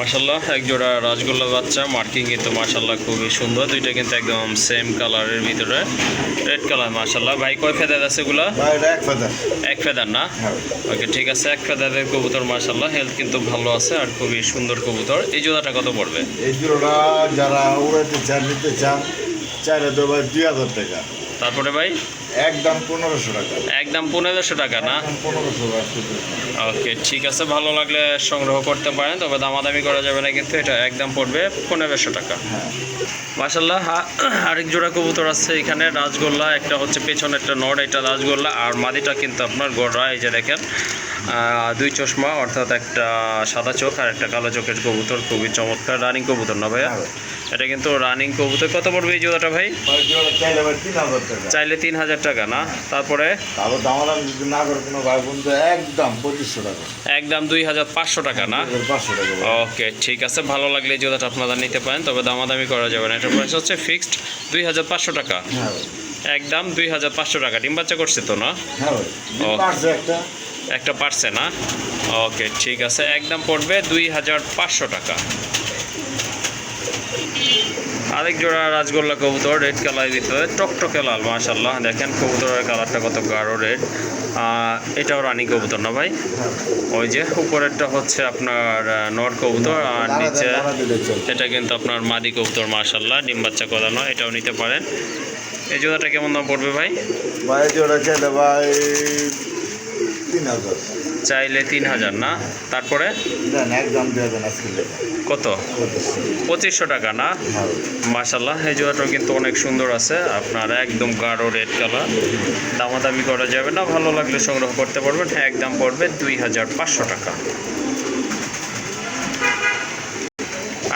মাসাল্লাহ এক জোড়া রাজগোল্লা বাচ্চা মার্কিং কিন্তু মাসাল্লাহ খুবই সুন্দর দুইটা কিন্তু একদম সেম কালারের ভিতরে রেড কালার মাসাল্লাহ ভাই কয় ফেদার আছে এগুলা? এক ফেদার। না? হ্যাঁ। ওকে ঠিক আছে এক ফেদারের কবুতর মাসাল্লাহ হেলথ কিন্তু ভালো আছে আর খুবই সুন্দর কবুতর। এই জোড়াটা কত পড়বে? এই জোড়াটা যারা উড়াইতে চান নিতে চান চাইলে তো ভাই দুই হাজার টাকা। তারপরে ভাই? একদম পনেরোশো টাকা। একদম পনেরোশো টাকা না? ওকে ঠিক আছে ভালো লাগলে সংগ্রহ করতে পারেন তবে দামাদামি করা যাবে না কিন্তু এটা একদম পড়বে পনেরোশো টাকা। হ্যাঁ। মাসাল্লাহ আরেক জোড়া কবুতর আছে এখানে রাজগোল্লা একটা হচ্ছে পেছনে একটা নড় এটা রাজগোল্লা আর মাদিটা কিন্তু আপনার গোড়া এই যে দেখেন দুই চশমা অর্থাৎ একটা সাদা চোখ আর একটা কালো চোখের কবুতর খুবই চমৎকার রানিং কবুতর না ভাইয়া? হ্যাঁ। এটা কিন্তু রানিং কবুতর কত পড়বে এই জোড়াটা ভাই? ভাই চাইলে তিন হাজার টাকা। চাইলে তিন হাজার টাকা না? তারপরে? তারপর দামাদাম যদি না করে কোনো ভাই বন্ধু একদম পঁচিশশো টাকা। একদম দুই হাজার পাঁচশো টাকা না? পাঁচশো টাকা ওকে ঠিক আছে ভালো লাগলে এই জোড়াটা আপনারা নিতে পারেন তবে দামাদামি করা যাবে না। এটার প্রাইস হচ্ছে ফিক্সড দুই হাজার পাঁচশো টাকা। হ্যাঁ একদম দুই হাজার পাঁচশো টাকা। ডিম বাচ্চা করছে তো না? হ্যাঁ একটা পারছে না? ওকে ঠিক আছে একদম পড়বে দুই হাজার পাঁচশো টাকা। আরেক জোড়া রাজগোল্লা কবুতর রেড কালারের ভিতরে টকটকে লাল মাশাল্লাহ দেখেন কবুতরের কালারটা কত গাঢ় রেড এটাও রানী কবুতর না ভাই? ওই যে উপরেরটা হচ্ছে আপনার নর কবুতর আর নিচে এটা কিন্তু আপনার মাদি কবুতর মাশাল্লাহ ডিম বাচ্চা করানো এটাও নিতে পারেন। এই জোড়াটা কেমন দাম পড়বে ভাই? ভাই জোড়া চাইলে ভাই তিন হাজার। চাইলে তিন হাজার না? তারপরে? কত? পঁচিশশো টাকা না? মাসাল্লাহ মাশাল্লাহ এই জোড়াটাও কিন্তু অনেক সুন্দর আছে। আপনার একদম গাঢ় রেড কালার দামাদামি করা যাবে না ভালো লাগলে সংগ্রহ করতে পারবেন। হ্যাঁ একদম পড়বে দুই হাজার পাঁচশো টাকা।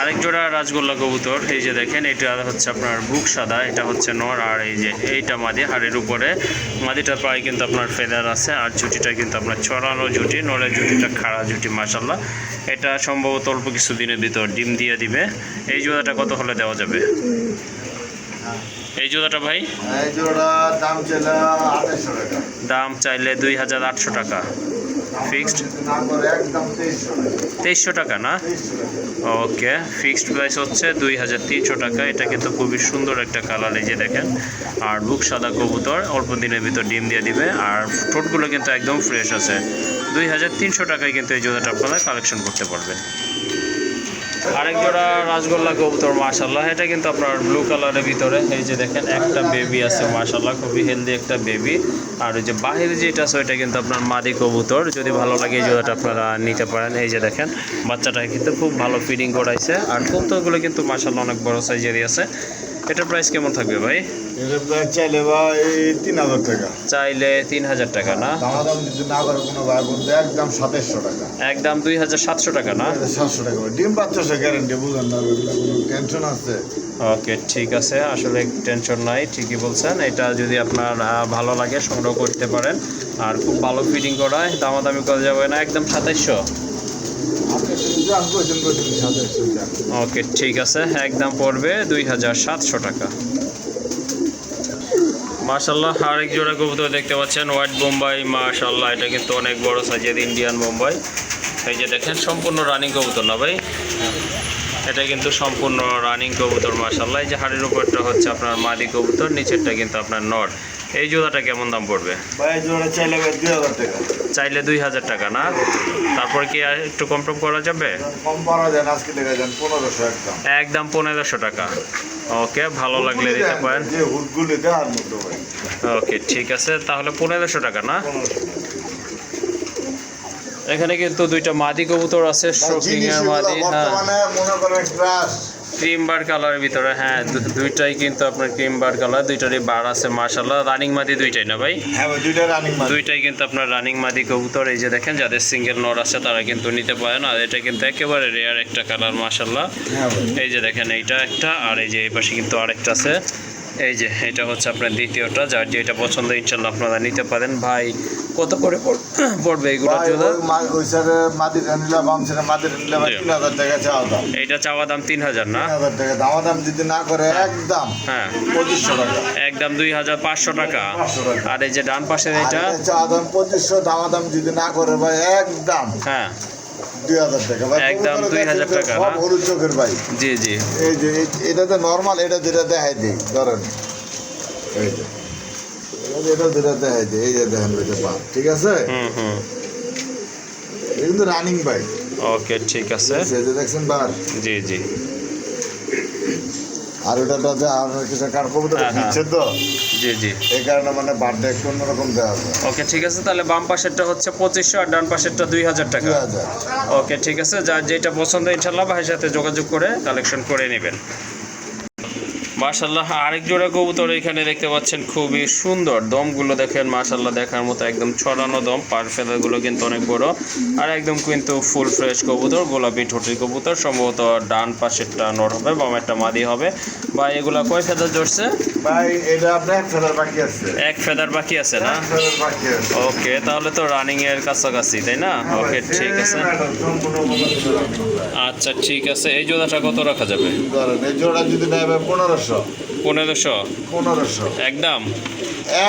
আরেক জোড়া রাজগোল্লা কবুতর এই যে দেখেন এটা হচ্ছে আপনার বুক সাদা এটা হচ্ছে নর আর এই যে এইটা মাদি হাড়ের উপরে। মাদিটা প্রায় কিন্তু আপনার ফেদার আছে আর জুটিটা কিন্তু আপনার ছড়ানো জুটি নরের জুটিটা খাড়া জুটি মাসাল্লাহ এটা সম্ভবত অল্প কিছু দিনের ভিতর ডিম দিয়ে দিবে। এই জোড়াটা কত হলে দেওয়া যাবে? এই জোড়াটা ভাই? জোড়া দাম চাইলে আঠাশশো টাকা। দাম চাইলে দুই হাজার আটশো টাকা। একদম তেইশশো টাকা না? ওকে ফিক্সড প্রাইস হচ্ছে দুই হাজার তিনশো টাকা। এটা কিন্তু খুবই সুন্দর একটা কালার এই যে দেখেন। আর বুক সাদা কবুতর, অল্প দিনের ভিতর ডিম দিয়ে দিবে। আর ফ্রুটগুলো কিন্তু একদম ফ্রেশ আছে। দুই হাজার তিনশো টাকায় কিন্তু এই জোড়াটা আপনারা কালেকশন করতে পারবেন। আরেক জোড়া রাজগোল্লা কবুতর মাশাল্লাহ এটা কিন্তু আপনার ব্লু কালারের ভিতরে। এই যে দেখেন, একটা বেবি আছে মাশাল্লাহ খুবই হেলদি একটা বেবি আর ওই যে বাহিরে যেটা আছে, ওইটা কিন্তু আপনার মাদি কবুতর। যদি ভালো লাগে এই জোড়াটা আপনারা নিতে পারেন। এই যে দেখেন বাচ্চাটা কিন্তু খুব ভালো ফিডিং করাইছে। আর কবুতরগুলো কিন্তু মাশাল্লাহ অনেক বড় সাইজেরই আছে। এটার প্রাইস কেমন থাকবে ভাই? এটা প্রায় চাইলে ভাই তিন হাজার টাকা। চাইলে তিন হাজার টাকা না? দামাদাম যদি না করে কোনো ভাই বন্ধু একদম সাতাশশো টাকা। একদম দুই হাজার সাতশো টাকা না? সাতশো টাকা ডিম বাচ্চা সে গ্যারেন্টি বুঝেন না? টেনশন আছে? ওকে ঠিক আছে। আসলে টেনশন নাই ঠিকই বলছেন। এটা যদি আপনার ভালো লাগে সংগ্রহ করতে পারেন। আর খুব ভালো ফিটিং করায় দামাদামি করা যাবে না। একদম সাতাইশশো আপনি শুধু যান কইছেন কইছেন সাতাশশো যান ওকে, ঠিক আছে। একদম পড়বে দুই হাজার সাতশো টাকা। মার্শাল্লাহ আরেক জোড়া কবুতর দেখতে পাচ্ছেন হোয়াইট বোম্বাই মার্শাল্লাহ এটা কিন্তু অনেক বড় সাইজের ইন্ডিয়ান বোম্বাই এই যে দেখেন, সম্পূর্ণ রানিং কবুতর না ভাই? এটা কিন্তু সম্পূর্ণ রানিং কবুতর মার্শাল্লাহ এই যে হাড়ির উপরটা হচ্ছে আপনার মাদি কবুতর, নিচেরটা কিন্তু আপনার নর। এই জোড়াটা কেমন দাম পড়বে? ভাই জোড়া চাইলে দুই হাজার টাকা। চাইলে দুই হাজার টাকা না? তারপর কি একটু কম টম করা যাবে? কম পারা যান আজকে দেখা যান পনেরোশো একদম। একদম পনেরোশো টাকা। ওকে ভালো লাগলে দিতে পারেন। ওকে ঠিক আছে তাহলে পনেরোশো টাকা না? এখানে কিন্তু দুইটা মাদি কবুতর আছে শোকিং এর মাদি হ্যাঁ। মনে করেন ক্রিম বার কালারের ভিতরে হ্যাঁ দুইটাই কিন্তু আপনার ক্রিম বার কালার দুইটারই বার আছে মার্শাল্লাহ রানিং মাদি দুইটাই না ভাই? হ্যাঁ ভাই দুইটা রানিং মাদি। দুইটাই কিন্তু আপনার রানিং মাদি কবুতর এই যে দেখেন যাদের সিঙ্গেল নর আছে তারা কিন্তু নিতে পারেন আর এটা কিন্তু একেবারে রেয়ার একটা কালার মার্শাল্লাহ হ্যাঁ এই যে দেখেন এইটা একটা আর এই যে এই পাশে কিন্তু আরেকটা আছে। এই যে এটা হচ্ছে আপনার দ্বিতীয়টা যার যেটা পছন্দ ইনশাল্লাহ আপনারা নিতে পারেন। ভাই কত করে পড়- পড়বে জন্য ওই সাইডে মাদিটা নিলে বাম সাইডে মাদিটা নিলে ভাই তিন হাজার টাকা চাওয়া দাম। এইটা চাওয়া দাম তিন হাজার না? তিন হাজার টাকা দামা। দাম যদি না করে একদম হ্যাঁ। পঁচিশশো টাকা। একদম দুই হাজার পাঁচশো টাকা। আর এই যে ডান পাশের এটা এটা চাওয়া দাম পঁচিশশো দামা দাম যদি না করে ভাই একদম হ্যাঁ। দুই হাজার টাকা। ভাই একদম কবুতরের 2000 টাকা, সব হলুদ চোখের ভাই। জি জি। এই যে এটাতে নর্মাল এটা যেটা দেখাই দিই ধরেন। এই যে এটা- এটা যেটা দেখাই দিই এই যে দেখেন এটা পা ঠিক আছে? হুম হুম। এটা কিন্তু রানিং বাইক ওকে ঠিক আছে। দেখছেন বার? জি জি। আর ওটাতে আর কিছু কার কবুতর হ্যাঁ, হ্যাঁ। দিচ্ছে তো? জি জি। এই কারণে মানে বার্থডে একটু অন্যরকম দেওয়া হবে ওকে ঠিক আছে তাহলে বাম পাশেরটা হচ্ছে পঁচিশশো আর ডান পাশেরটা দুই হাজার টাকা। ওকে ঠিক আছে যার যেটা পছন্দ ইনশাল্লাহ ভাইয়ের সাথে যোগাযোগ করে কালেকশন করে নেবেন। মার্শাল্লাহ আরেক জোড়া কবুতর এখানে দেখতে পাচ্ছেন খুবই সুন্দর। দমগুলো দেখেন মার্শাল্লাহ দেখার মতো একদম ছড়ানো দম। পার ফেদারগুলো কিন্তু অনেক বড়। আর একদম কিন্তু ফুল ফ্রেশ কবুতর গোলাপি ঠোঁটের কবুতর সম্ভবত ডান পাশেরটা নর হবে বাম একটা মাদি হবে। বা এগুলা কয় ফেদার জড়ছে? ভাই এটা আপনার এক ফেদার বাকি আছে। এক ফেদার বাকি আছে না? ওকে তাহলে তো রানিং এর কাছাকাছি তাই না? ওকে ঠিক আছে। আচ্ছা ঠিক আছে। এই জোড়াটা কত রাখা যাবে? এই জোড়া যদি নেবে পনেরোশো। পনেরোশো। পনেরোশো? একদম?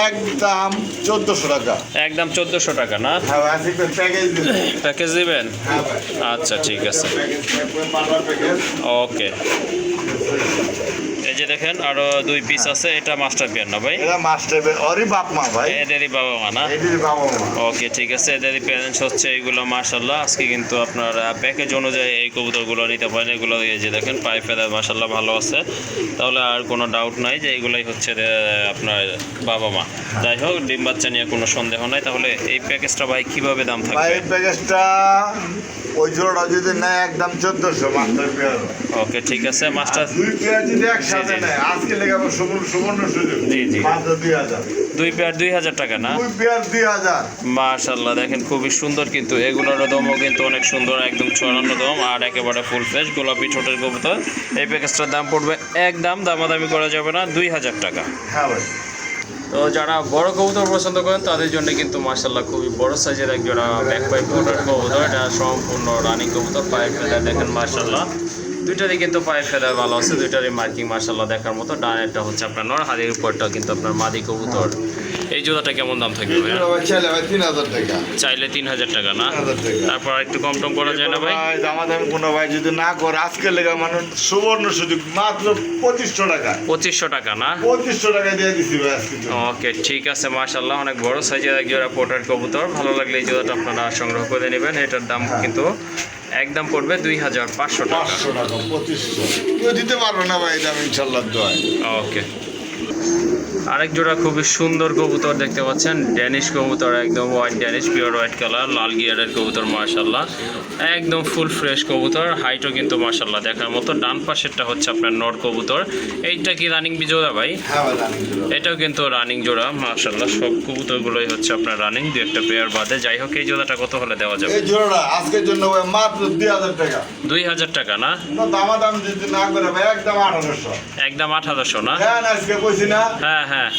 একদম চোদ্দোশো টাকা। একদম চোদ্দোশো টাকা না? হ্যাঁ প্যাকেজ দিবেন? হ্যাঁ আচ্ছা ঠিক আছে। ওকে এই যে দেখেন আরও দুই পিস আছে এটা মাস্টার পেয়ার না ভাই? এটা মাস্টার ওরই বাপ মা ভাই। এদেরই বাবা মা না? এটির বাবা মা ওকে ঠিক আছে এদেরই প্যারেন্টস হচ্ছে এইগুলো মাশাল্লাহ আজকে কিন্তু আপনার প্যাকেজ অনুযায়ী এই কবুতরগুলো নিতে পারেন। এগুলো এই যে দেখেন পাই ফেদার মাশাল্লাহ ভালো আছে। তাহলে আর কোনো ডাউট নাই যে এগুলাই হচ্ছে আপনার বাবা মা যাই হোক ডিম বাচ্চা নিয়ে কোনো সন্দেহ নাই। তাহলে এই প্যাকেজটা ভাই কীভাবে দাম থাকবে? এই প্যাকেজটা ওই জোড়াটা যদি নেয় একদম চোদ্দশো মাস্টার পেয়ার ওকে ঠিক আছে মাস্টার। দুই পেয়ার যদি একসাথে। নেয় আজকে লেগে আমার সুবর্ণ সুবর্ণ সুযোগ। জি, জি। মাত্র দুই হাজার। দুই পেয়ার দুই হাজার টাকা না? দুই পেয়ার দুই হাজার। মাশাল্লাহ দেখেন খুবই সুন্দর কিন্তু এগুলোর দমও কিন্তু অনেক সুন্দর একদম চড়ানো দম আর একেবারে ফুল ফ্রেশ গোলাপি ছোটের কবুতর এই প্যাকেজটার দাম পড়বে একদম দামাদামি করা যাবে না দুই হাজার টাকা। হ্যাঁ ভাই। তো যারা বড় কবুতর পছন্দ করেন, তাদের জন্য কিন্তু মার্শাল্লাহ খুবই বড় সাইজের এক জোড়া ব্যাক পাইপ কবুতর। এটা সম্পূর্ণ রানিং কবুতর পায়ের ফেদার দেখেন মার্শাল্লাহ দুইটারই কিন্তু পায়ের ফেদার ভালো আছে, দুইটারই মার্কিং মার্শাল্লাহ দেখার মতো। ডানেরটা হচ্ছে আপনার নর উপরটা কিন্তু আপনার মাদি কবুতর। এই জোড়াটা কেমন দাম থাকবে? ভাই চাইলে ভাই তিন হাজার টাকা। চাইলে তিন হাজার টাকা না? তারপর একটু কম টম করা যায় না ভাই? ভাই দামাদামি কোনো ভাই যদি না করে আজকে লেগে মানে সুবর্ণ সুযোগ মাত্র পঁচিশশো টাকা। পঁচিশশো টাকা না? পঁচিশশো টাকা দিয়ে দিছি ভাই আজকে ওকে ঠিক আছে মাশাল্লাহ অনেক বড় সাইজের এক জোড়া পোটার কবুতর। ভালো লাগলে এই জোড়াটা আপনারা সংগ্রহ করে নেবেন। এটার দাম কিন্তু একদম পড়বে দুই হাজার পাঁচশো টাকা। দিতে পারবে না ভাই দাম ইনশাল্লাহ ওকে। আরেক জোড়া খুবই সুন্দর কবুতর দেখতে পাচ্ছেন। ড্যানিশ কবুতর একদম white Danish pure white colour লাল গিয়ারের কবুতর মার্শাল্লাহ একদম ফুল ফ্রেশ কবুতর হাইটও কিন্তু মার্শাল্লাহ দেখার মতো। ডান পাশেরটা হচ্ছে আপনার নর কবুতর। এইটা কি রানিং বিজোড়া ভাই? হ্যাঁ। এটাও কিন্তু রানিং জোড়া মার্শাল্লাহ সব কবুতরগুলোই হচ্ছে আপনার রানিং দু একটা পেয়ার বাদে। যাই হোক এই জোড়াটা কত হলে দেওয়া যাবে? এই জোড়াটা আজকের জন্য মাত্র দুই হাজার টাকা। দুই হাজার টাকা না? দামাদাম যদি না করে ভাই একদম আঠারোশো। একদম আঠারোশো না? হ্যাঁ আজকে কইছি না। হ্যাঁ হ্যাঁ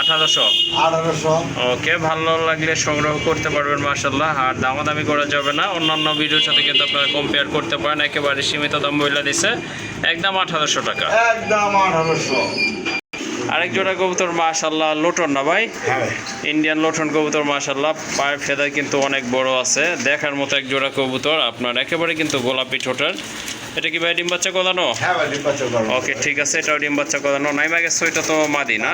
আঠারোশো। আঠারোশো। ওকে ভালো লাগলে সংগ্রহ করতে পারবেন মার্শাল্লাহ আর দামাদামি করা যাবে না। অন্যান্য ভিডিওর সাথে কিন্তু আপনারা কম্পেয়ার করতে পারেন। একেবারে সীমিত দাম বইলা দিছে। একদম আঠারোশো টাকা। একদম আঠারোশো। আরেক জোড়া কবুতর মাশাল্লাহ লোটন না ভাই? হ্যাঁ ইন্ডিয়ান লোটন কবুতর মাশাল্লাহ পায়ের ফেদার কিন্তু অনেক বড় আছে। দেখার মতো এক জোড়া কবুতর। আপনার একেবারে কিন্তু গোলাপি ঠোঁটের। এটা কি ভাই ডিম বাচ্চা কলানো হ্যাঁ ওকে ঠিক আছে এটাও ডিম বাচ্চা কলানো নাই গেছে ওইটা তো মাদি না?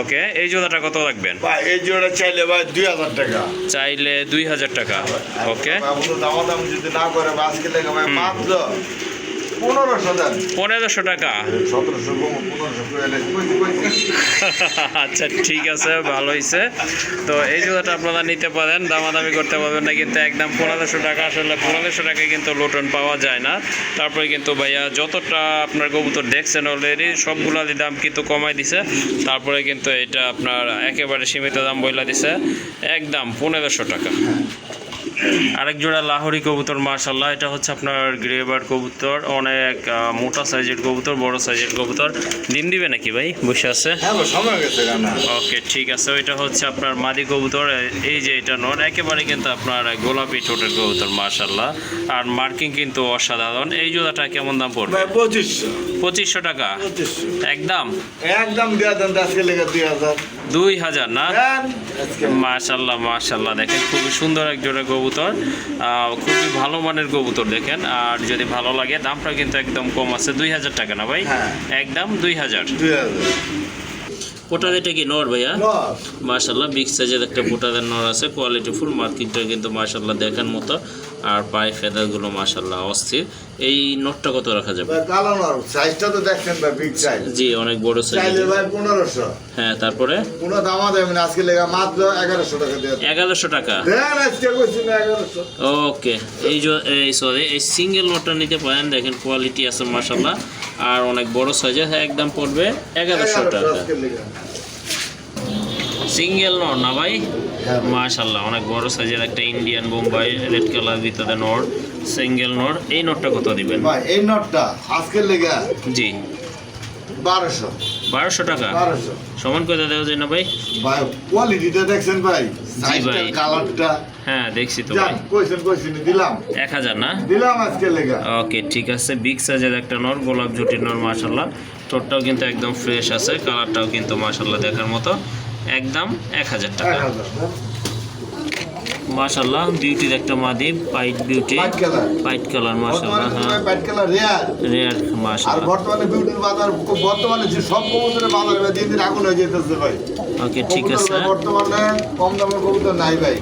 ওকে এই জোড়াটা কত রাখবেন? ভাই এই জোড়া চাইলে ভাই দুই হাজার টাকা। চাইলে দুই হাজার টাকা। ওকে। দাম দামাদাম যদি না করে আজকে লেগে ভাই মাত্র পনেরোশো দেন। পনেরোশো টাকা? সতেরোশো। আচ্ছা ঠিক আছে ভালো হয়েছে তো এই জুতাটা আপনারা নিতে পারেন দামাদামি করতে পারবেন না কিন্তু একদম পনেরোশো টাকা আসলে পনেরোশো টাকায় কিন্তু লোটন পাওয়া যায় না। তারপরে কিন্তু ভাইয়া যতটা আপনার কবুতর দেখছেন অলরেডি সবগুলারই দাম কিন্তু কমাই দিছে। তারপরে কিন্তু এটা আপনার একেবারে সীমিত দাম বইলা দিছে। একদম পনেরোশো টাকা। আরেক জোড়া লাহোরি কবুতর মার্শাল্লাহ এটা হচ্ছে আপনার গ্রেবার কবুতর অনেক মোটা সাইজের কবুতর বড় সাইজের কবুতর। ডিম দিবে নাকি ভাই? বসে আছে? হ্যাঁ ওকে ঠিক আছে। ওইটা হচ্ছে আপনার মাদি কবুতর। এই যে এটা নর একেবারে কিন্তু আপনার গোলাপি ঠোঁটের কবুতর মার্শাল্লাহ আর মার্কিং কিন্তু অসাধারণ। এই জোড়াটা কেমন দাম পড়বে? পঁচিশশো। পঁচিশশো টাকা? একদম? একদম দেওয়া দেন আজকে লেগে দুই হাজার। দুই হাজার না? আজকে মাশাল্লাহ মাশাল্লাহ দেখেন খুবই সুন্দর এক জোড়া কবুতর। খুবই ভালো মানের কবুতর দেখেন। আর যদি ভালো লাগে দামটা কিন্তু একদম কম আছে। দুই হাজার টাকা না ভাই? হ্যাঁ। একদম দুই হাজার। দুই এটা কি নর ভাইয়া। মাশাল্লাহ বিগ সাইজের একটা পোটাদের নর আছে। কোয়ালিটি ফুল মার্কেটটা কিন্তু মাশাল্লাহ দেখার মতো। আর পায়ে ফেদারগুলো মাশাল্লাহ অস্থির। এই নোটটা কত রাখা যাবে? সাইজটা তো দেখছেন ভাই বিগ সাইজ জি অনেক বড় সাইজ চাইলে ভাই হ্যাঁ তারপরে? কোনো দামা দেবেন আজকে লেগা মাত্র এগারোশো টাকা দেন। টাকা? দেন আজকে ওকে এই যে- এই সরি এই সিঙ্গেল নোটটা নিতে পারেন দেখেন কোয়ালিটি আছে মাশাল্লাহ আর অনেক বড় সাইজের হ্যাঁ একদম পড়বে এগারোশো টাকা। সিঙ্গেল নর না ভাই। মাশাল্লাহ অনেক বড় সাইজের একটা ইন্ডিয়ান বোম্বাই রেড কালার ভিতরে নর সিঙ্গেল নর এই নোটটা কত দিবেন? ভাই এই নটটা আজকে লেগা জি। বারোশো। বারোশো টাকা? বারোশো। সমান করে দেওয়া যায় না ভাই? ভাই কোয়ালিটিটা দেখছেন ভাই? সাইজটা। কালারটা হ্যাঁ দেখছি তো ভাই। কইছেন কইছেন দিলাম। এক হাজার না? দিলাম আজকে লেগা। ওকে ঠিক আছে। বিগ সাইজের একটা নর গোলাপ জুটির নর মাশাল্লাহ ঠোঁটটাও কিন্তু একদম ফ্রেশ আছে কালারটাও কিন্তু মাশাল্লাহ দেখার মতো। একদম এক হাজার এক টাকা মাশাল্লাহ বিউটির একটা মাদি পাইট বিউটি পাইট কালার মাশাল্লাহ হ্যাঁ। ব্যাট কালার রেয়ার রেয়ার আর বর্তমানে বিউটির বাজার বর্তমানে যে সব কবুতরের বাজার দিন দিন আগুন হয়ে যেতেছে ভাই। ওকে ঠিক আছে। বর্তমানে কম দামের কবুতর নাই ভাই।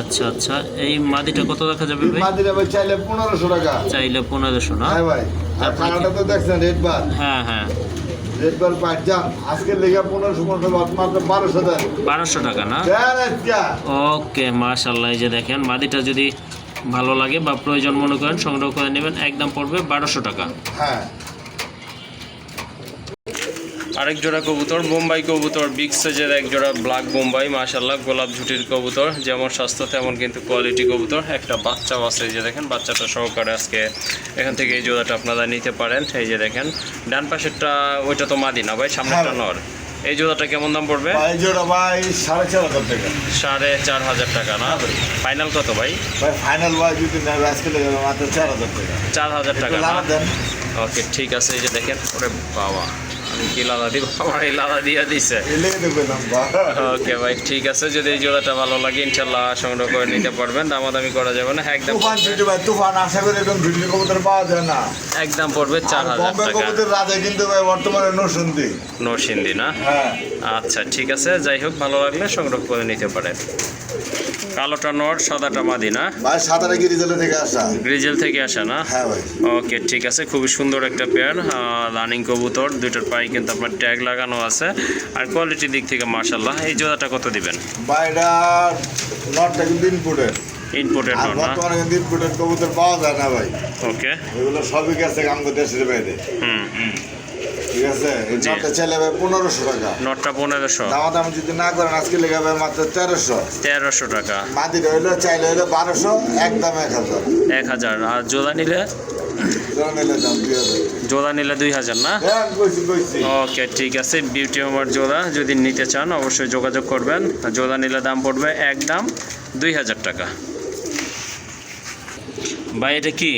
আচ্ছা আচ্ছা। এই মাদিটা কত দেখা যাবে ভাই? মাদিরা ভাই চাইলে পনেরোশো টাকা। চাইলে পনেরোশো না? হ্যাঁ ভাই। আর তারপরে তো দেখছেন রেড বার হ্যাঁ হ্যাঁ। যান। আজকে লেগে পনেরোশো পনেরোশো মাত্র বারোশো দেন। বারোশো টাকা না? ওকে মাশাল্লাহ এই যে দেখেন মাদিটা যদি ভালো লাগে বা প্রয়োজন মনে করেন সংগ্রহ করে নেবেন একদম পড়বে বারোশো টাকা। হ্যাঁ। আরেক জোড়া কবুতর বোম্বাই কবুতর বিগ সাইজের এক জোড়া ব্ল্যাক বোম্বাই মাশাল্লাহ গোলাপ ঝুটির কবুতর যেমন স্বাস্থ্য তেমন কিন্তু কোয়ালিটি কবুতর। একটা বাচ্চাও আছে এই যে দেখেন বাচ্চাটা সহকারে আজকে এখান থেকে এই জোড়াটা আপনারা নিতে পারেন। এই যে দেখেন ডান পাশেরটা ওইটা তো মাদি না ভাই সামনেটা হ্যাঁ। নর। এই জোড়াটা কেমন দাম পড়বে? ভাই জোড়া ভাই সাড়ে চার হাজার টাকা। সাড়ে চার হাজার টাকা না? ফাইনাল কত ভাই? ভাই ফাইনাল ভাই যদি আজকে মাত্র চার হাজার টাকা। চার হাজার টাকা না? ওকে ঠিক আছে এই যে দেখেন ওরে বাবা। কি লাদা দিব? আমার এই লাদা দিয়ে দিছে। ওকে ভাই ঠিক আছে যদি এই জোড়াটা ভালো লাগে ইনশাল্লাহ সংগ্রহ করে নিতে পারবেন। দামাদামি করা যাবে না একদম তুফান আশা করি এরকম ভিডিও কবুতর পাওয়া যায় না। একদম পড়বে চার হাজার টাকা। রাজা কিন্তু ভাই বর্তমানে নসুন্দি নরসিংদী না? হ্যাঁ। আচ্ছা ঠিক আছে যাই হোক ভালো লাগলে সংগ্রহ করে নিতে পারেন। কালোটা নর সাদাটা মাদি না ভাই সাঁতারে গিরি জেলে থেকে আসা? গ্রিজেল থেকে আসা না? হ্যাঁ ভাই। ওকে ঠিক আছে খুবই সুন্দর একটা পেয়ার রানিং কবুতর দুইটার পায়ে কিন্তু আপনার ট্যাগ লাগানো আছে। আর কোয়ালিটির দিক থেকে মার্শাল্লাহ এই জোড়াটা কত দিবেন? ভাই এটা নটটা কিন্তু ইনপুটের ইনপুটেড আর নর না? বর্তমানে কিন্তু ইনপুটের কবুতর পাওয়া যায় না ভাই। ওকে এগুলো সবই গেছে আমাদের দেশের বাইরে। হুম হুম। ঠিক আছে? নটটা চাইলে ভাই পনেরোশো টাকা। নটটা পনেরোশো। দামা দাম যদি না করেন আজকে লেগে ভাই মাত্র তেরোশো। তেরোশো টাকা। চাইলে হইল বারোশো একদম এক হাজার। এক হাজার। আর জোড়া নিলে? ধরে নিলে দুই হাজার। জোড়া নিলে দুই হাজার না? হ্যাঁ ওকে ঠিক আছে। বিউটি হোমার জোড়া যদি নিতে চান অবশ্যই যোগাযোগ করবেন। জোড়া নিলে দাম পড়বে একদম দুই হাজার টাকা। ভাই এটা কি?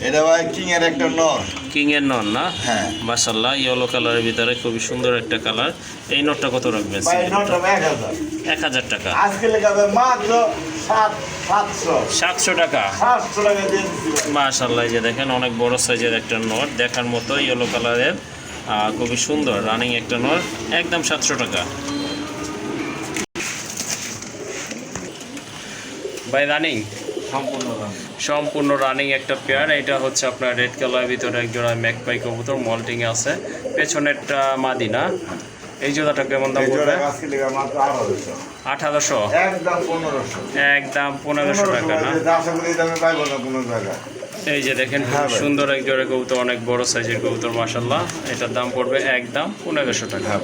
এটা ভাই কিং এর একটা নর। কিং এর না? হ্যাঁ। মাসাল্লাহ ইয়েলো কালারের ভিতরে খুবই সুন্দর একটা কালার এই নোটটা কত রাখবেন? ভাই নটটা এক হাজার। এক হাজার টাকা। আজকে মাত্র সাত সাতশো। সাতশো টাকা? সাতশো টাকা দিয়ে এই যে দেখেন অনেক বড় সাইজের একটা নোট দেখার মতো ইয়েলো কালারের আহ, খুবই সুন্দর রানিং একটা নোট একদম সাতশো টাকা। ভাই রানিং সম্পূর্ণ রানিং একটা পেয়ার এটা হচ্ছে আপনার রেড কালারের ভিতরে এক জোড়া ম্যাকপাই কবুতর মল্টিং আছে। পেছনেরটা মাদিনা। এই জোড়াটা কেমন দাম পড়বে? আঠারোশো। একদম পনেরোশো। টাকা না? এই যে দেখেন খুব হ্যাঁ সুন্দর এক জোড়া কবুতর অনেক বড় সাইজের কবুতর মাসাল্লাহ এটার দাম পড়বে একদম পনেরোশো টাকা হ্যাঁ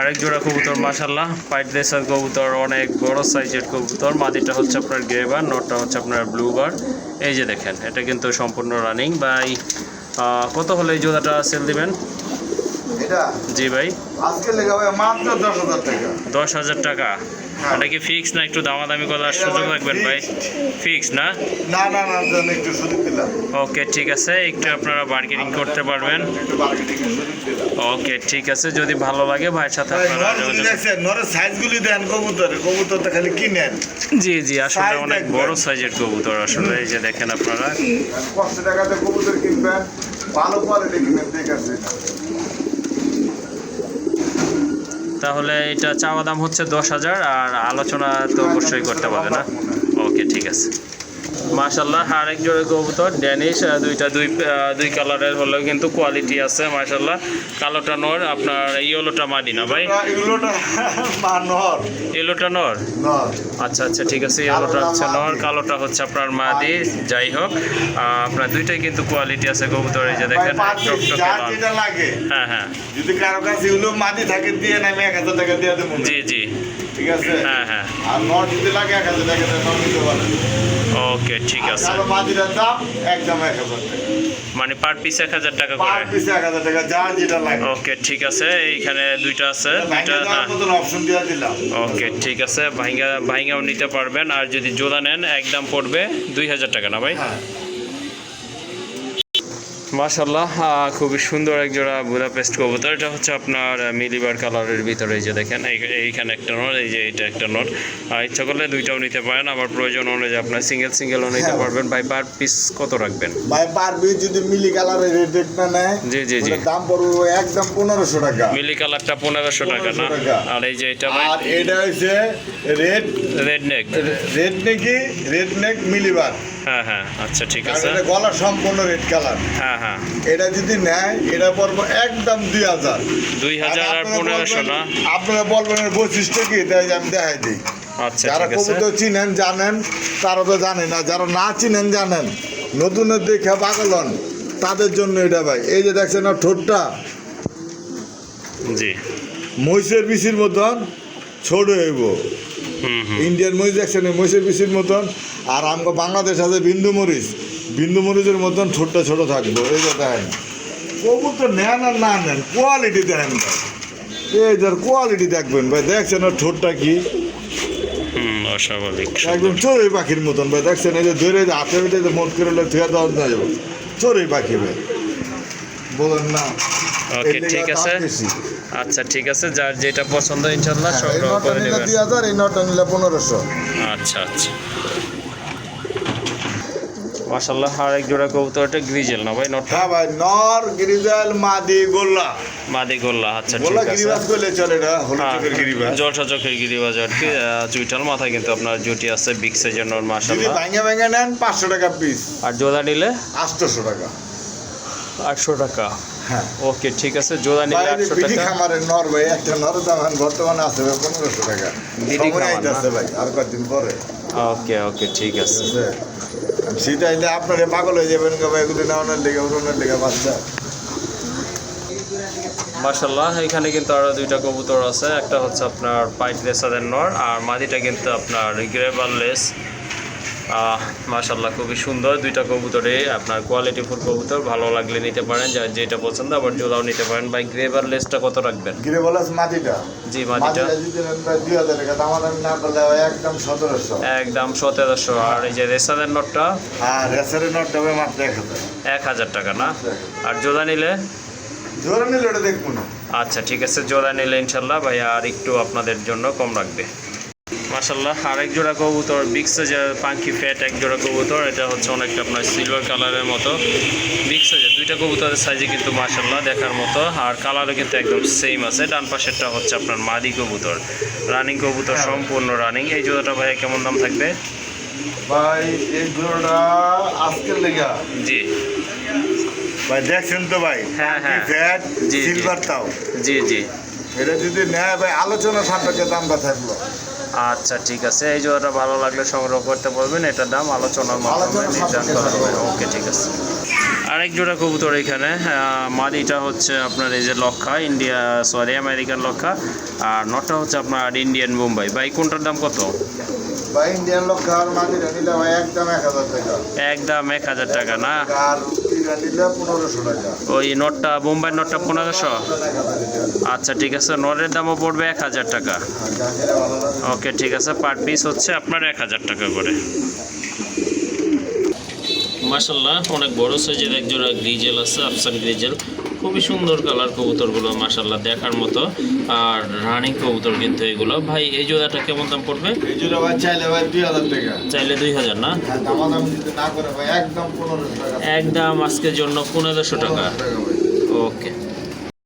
আরেক জোড়া কবুতর মাসাল্লাহ পাইট দেশার কবুতর অনেক বড় সাইজের কবুতর। মাদিটা হচ্ছে আপনার গ্রেবার নটটা হচ্ছে আপনার ব্লু বার এই যে দেখেন এটা কিন্তু সম্পূর্ণ রানিং ভাই কত হলে এই জোড়াটা সেল দিবেন? এটা? জি ভাই। আজকে লেগে মাত্র দশ হাজার টাকা। দশ হাজার টাকা। এটা কি ফিক্স না একটু দামাদামি করার সুযোগ রাখবেন ভাই? ফিক্স না? না না না একটু সুযোগ দিলাম। ওকে ঠিক আছে। একটু আপনারা বার্গেনিং করতে পারবেন। ওকে ঠিক আছে। যদি ভালো লাগে ভাইয়ের সাথে আপনারা নরের সাইজগুলি দেন কবুতরে। কবুতরটা খালি কিনেন। জি জি আসলে অনেক বড় সাইজের কবুতর আসলে এই যে দেখেন আপনারা। কষ্ট টাকাতে কবুতর কিনবেন ভালো কোয়ালিটি কিনবেন ঠিক আছে। তাহলে এটা চাওয়া দাম হচ্ছে দশ হাজার, আর আলোচনা তো অবশ্যই করতে পারবে না? ওকে, ঠিক আছে। মাশাল্লাহ আরেক জোড়ে কবুতর ড্যানিশ দুইটা দুই দুই কালারের হলেও কিন্তু কোয়ালিটি আছে মাশাল্লাহ কালোটা নর আপনার ইয়েলোটা মাদি না ভাই? ইয়েলোটা নর। আচ্ছা আচ্ছা ঠিক আছে ইয়েলোটা হচ্ছে নর কালোটা হচ্ছে আপনার মাদি যাই হোক। আপনার দুইটাই কিন্তু কোয়ালিটি আছে কবুতর এই যে দেখেন হ্যাঁ হ্যাঁ। যদি কারও কাছে মাটি থাকে দিয়ে আমি এক হাজার টাকা দিয়ে দেবো। জি জি। ঠিক আছে? হ্যাঁ হ্যাঁ। আর নর যদি লাগে এক হাজার টাকা নর নিতে পারেন। ওকে ঠিক আছে। কারও মাটিটার দাম একদম এক হাজার টাকা। মানে পার পিস এক হাজার টাকা পার করে পিস এক হাজার টাকা যার যেটা লাগে। ওকে ঠিক আছে। এইখানে দুইটা আছে দুইটা অপশন দিয়ে দিলাম। ওকে ঠিক আছে। ভাইঙ্গা ভাইঙ্গাও নিতে পারবেন। আর যদি জোড়া নেন একদম পড়বে দুই হাজার টাকা না ভাই? হ্যাঁ। মাশাল্লাহ খুবই সুন্দর এক জোড়া বুদাপেস্ট কবুতর। এটা হচ্ছে আপনার মিলিবার কালারের ভিতরে যে দেখেন এই- এইখানে একটা নোট এই যে এটা একটা নোট। আর ইচ্ছা করলে দুইটাও নিতে পারেন আবার প্রয়োজন অনুযায়ী আপনার সিঙ্গেল সিঙ্গেলও নিতে হ্যাঁ। পারবেন। ভাই পার পিস কত রাখবেন? ভাই পার পিস যদি মিলি কালারের রেট না নেয় জি, জি, জি। দাম পড়বে একদম পনেরোশো টাকা। মিলি কালারটা পনেরোশো টাকা না? আর এই যে এটা ভাই? আর এটা হচ্ছে রেড রেড নেক রেড নেকি রেড নেক মিলিবার। হ্যাঁ হ্যাঁ আচ্ছা ঠিক আছে। এটা গলা সম্পূর্ণ রেড কালার হ্যাঁ হ্যাঁ। এটা যদি নেয় এটা পড়ব একদম দুই হাজার। দুই হাজার আর পনেরোশো না? আপনারা বলবেন বৈশিষ্ট্য কি? তাই আমি দেখাই দিই। আচ্ছা যারা কবুতর চিনেন জানেন তারা তো জানে না। যারা না চিনেন জানেন। নতুনের দেখে পাগল হন। তাদের জন্য এটা ভাই। এই যে দেখছেন না ঠোঁটটা? জি। মহিষের বিচির মতন ছোট হইব। ইন্ডিয়ান মরিচ দেখছেন মহিষের বিচির মতন আর আমাকে বাংলাদেশ আছে বিন্দু মরিচ। বিন্দু মরিচের মতন ছোট্ট ছোট থাকব এই যে দেখেন। কবুতর নেন আর না নেন কোয়ালিটি দেখেন ভাই। এই যার কোয়ালিটি দেখবেন ভাই দেখছেন ওর ঠোঁটটা কি? অস্বাভাবিক একদম চড়ুই পাখির মতন ভাই দেখছেন এই যে ধরে যে হাতে ভিতরে মন করে থুয়া দেওয়া যায়। চড়ুই পাখি ভাই। বলেন না। ওকে ঠিক আছে। আচ্ছা ঠিক আছে যার যেটা পছন্দ ইনশাল্লাহ হ্যাঁ, সংগ্রহ করে নেবেন দুই হাজার এই নটা নিলে পনেরোশো। আচ্ছা আচ্ছা। মাশাল্লাহ আর এক জোড়া কবুতরটা গ্রিজেল না ভাই নটটা? হ্যাঁ ভাই নর গিরিজাল মাদি গোল্লা। মাদি গোল্লা আচ্ছা ঠিক আছে। গিরিবাজ করলে চলে এটা হলুদ হ্যাঁ, গিরিবাজ। জলসা চোখের গিরিবাজ আর কি চুইটাল মাথায় কিন্তু আপনার জুটি আছে বিগ সাইজের নর যদি মাশাল্লাহ ভাঙে ভাঙে নেন পাঁচশো টাকা পিস আর জোড়া নিলে? আটশোশো টাকা। আটশো টাকা। হ্যাঁ। ওকে ঠিক আছে জোড়া নিলে আটশো টাকা। খামারের নর ভাই একটা নর দাম বর্তমানে আছে ভাই পনেরোশো টাকা। বিডি খামার? আইতাছে ভাই আর কয়েকদিন পরে। ওকে ওকে ঠিক আছে। সেটা আপনারা পাগল হয়ে যাবেন ভাই এগুলো নেওয়ানোর লেগে লেগে বাচ্চা মাশাল্লাহ এখানে কিন্তু আরও দুইটা কবুতর আছে। একটা হচ্ছে আপনার পাইট রেসাদের নর আর মাদিটা কিন্তু আপনার গ্রেভার লেস। মাশাল্লাহ খুবই সুন্দর। দুইটা কবুতরে আপনার কোয়ালিটি ফুল কবুতর ভালো লাগলে নিতে পারেন যার যেটা পছন্দ আবার জোড়াও নিতে পারেন। ভাই গ্রেভার লেসটা কত রাখবেন? গিরে বলাস মাটিটা। জি মাটিটা। দুই হাজার টাকা দাম না একদম সতেরোশো। একদম সতেরোশো। আর এই যে রেসাদের নটটা? আর রেসারের নটটা মাত্র এক হাজার। এক হাজার টাকা না? আর জোড়া নিলে? জোরে নিলে ওটা দেখব না। আচ্ছা ঠিক আছে জোড়া নিলে ইনশাল্লাহ ভাই আর একটু আপনাদের জন্য কম রাখবে। মাশাল্লাহ আরেক জোড়া কবুতর বিগ সাইজের পাঙ্কি ফ্যাট এক জোড়া কবুতর এটা হচ্ছে অনেকটা আপনার সিলভার কালারের মতো। বিগ সাইজের দুইটা কবুতরের সাইজে কিন্তু মাশাল্লাহ দেখার মতো আর কালারও কিন্তু একদম সেম আছে। ডান পাশেরটা হচ্ছে আপনার মাদি কবুতর রানিং কবুতর সম্পূর্ণ রানিং এই জোড়াটা ভাই কেমন দাম থাকবে? ভাই এই জোড়াটা আজকের লেগা। জি। ভাই দেখছেন তো ভাই? হ্যাঁ, হ্যাঁ। ফ্যাট জি, জি। সিলভার তাও। জি জি। এটা যদি নেয় ভাই আলোচনা সাপেক্ষে দামটা থাকল। আচ্ছা ঠিক আছে। এই জোড়াটা ভালো লাগলে সংগ্রহ করতে পারবেন এটার দাম আলোচনার মাধ্যমে নির্ধারণ করা হবে। ওকে ঠিক আছে। আরেক জোড়া কবুতর এখানে। আহ, মাদিটা হচ্ছে আপনার এই যে লক্ষা ইন্ডিয়া সরি আমেরিকান লক্ষা। আর নটা হচ্ছে আপনার ইন্ডিয়ান মুম্বাই। ভাই কোনটার দাম কত? ইন্ডিয়ান নিলে ভাই একদম এক হাজার টাকা। একদম এক হাজার টাকা না? আর ওই নটটা নটটা পনেরোশো? আচ্ছা ঠিক আছে। নরের দামও পড়বে এক হাজার টাকা। ওকে ঠিক আছে। পার পিস হচ্ছে আপনার এক হাজার টাকা করে। মাসাল্লাহ অনেক বড় সাইজের একজোড়া গ্রিজেল আছে আফসান গ্রিজেল। খুবই সুন্দর কালার কবুতরগুলো মাসাল্লাহ দেখার মতো। আর রানিং কবুতর কিন্তু এগুলো। ভাই এই জোড়াটা কেমন দাম পড়বে? এই জোড়া ভাই চাইলে ভাই দুই হাজার টাকা। চাইলে দুই হাজার না? আর দামাদাম যদি না করে ভাই একদম 1500 টাকা। একদম আজকের জন্য 1500 টাকা। পনেরোশো টাকা ভাই। ওকে।